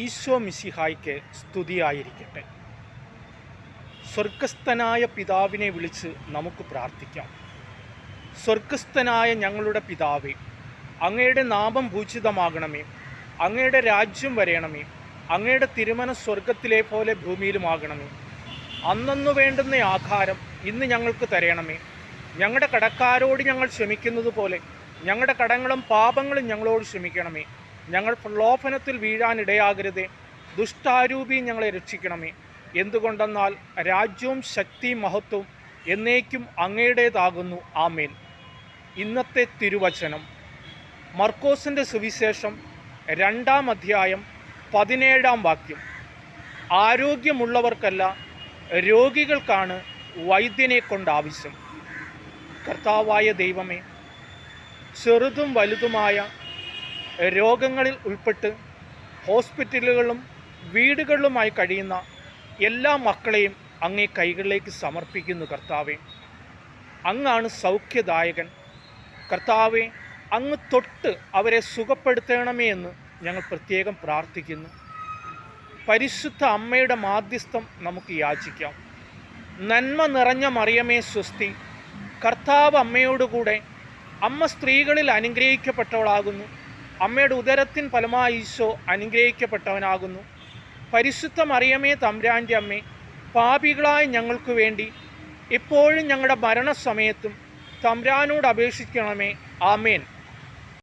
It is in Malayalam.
ഈശോ മിസിഹായ്ക്ക് സ്തുതിയായിരിക്കട്ടെ. സ്വർഗസ്ഥനായ പിതാവിനെ വിളിച്ച് നമുക്ക് പ്രാർത്ഥിക്കാം. സ്വർഗസ്ഥനായ ഞങ്ങളുടെ പിതാവേ അങ്ങയുടെ നാമം ഭൂഷിതമാകണമേ അങ്ങയുടെ രാജ്യം വരയണമേ അങ്ങയുടെ തിരുമന സ്വർഗത്തിലെ പോലെ ഭൂമിയിലുമാകണമേ. അന്നു വേണ്ടുന്ന ആഹാരം ഇന്ന് ഞങ്ങൾക്ക് തരയണമേ ഞങ്ങളുടെ കടക്കാരോട് ഞങ്ങൾ ക്ഷമിക്കുന്നത് പോലെ ഞങ്ങളുടെ കടങ്ങളും പാപങ്ങളും ഞങ്ങളോട് ക്ഷമിക്കണമേ. ഞങ്ങൾ പ്രലോഭനത്തിൽ വീഴാനിടയാകരുതേ ദുഷ്ടാരൂപി ഞങ്ങളെ രക്ഷിക്കണമേ. എന്തുകൊണ്ടെന്നാൽ രാജ്യവും ശക്തി മഹത്വം എന്നേക്കും അങ്ങയുടേതാകുന്നു. ആമേൻ. ഇന്നത്തെ തിരുവചനം. മർക്കോസിന്റെ സുവിശേഷം രണ്ടാം അധ്യായം പതിനേഴാം വാക്യം. ആരോഗ്യമുള്ളവർക്കല്ല രോഗികൾക്കാണ് വൈദ്യനെ കൊണ്ട് ആവശ്യം. കർത്താവായ ദൈവമേ ചെറുതും വലുതുമായ രോഗങ്ങളിൽ ഉൾപ്പെട്ട് ഹോസ്പിറ്റലുകളിലും വീടുകളിലുമായി കഴിയുന്ന എല്ലാ മക്കളെയും അങ്ങേ കൈകളിലേക്ക് സമർപ്പിക്കുന്നു കർത്താവെ. അങ്ങാണ് സൗഖ്യദായകൻ. കർത്താവെ അങ്ങ് തൊട്ട് അവരെ സുഖപ്പെടുത്തണമേ എന്ന് ഞങ്ങൾ പ്രത്യേകം പ്രാർത്ഥിക്കുന്നു. പരിശുദ്ധ അമ്മയുടെ മാധ്യസ്ഥം നമുക്ക് യാചിക്കാം. നന്മ നിറഞ്ഞ മറിയമേ സ്വസ്തി. കർത്താവ് അമ്മയോടുകൂടെ അമ്മ സ്ത്രീകളിൽ അനുഗ്രഹിക്കപ്പെട്ടവളാകുന്നു. അമ്മയുടെ ഉദരത്തിൻ ഫലമായി ഈശോ അനുഗ്രഹിക്കപ്പെട്ടവനാകുന്നു. പരിശുദ്ധ മറിയമേ തമ്പ്രാന്റെ അമ്മേ പാപികളായ ഞങ്ങൾക്ക് വേണ്ടി എപ്പോഴും ഞങ്ങളുടെ മരണസമയത്തും തമ്പ്രാനോട് അപേക്ഷിക്കണമേ. ആമേൻ.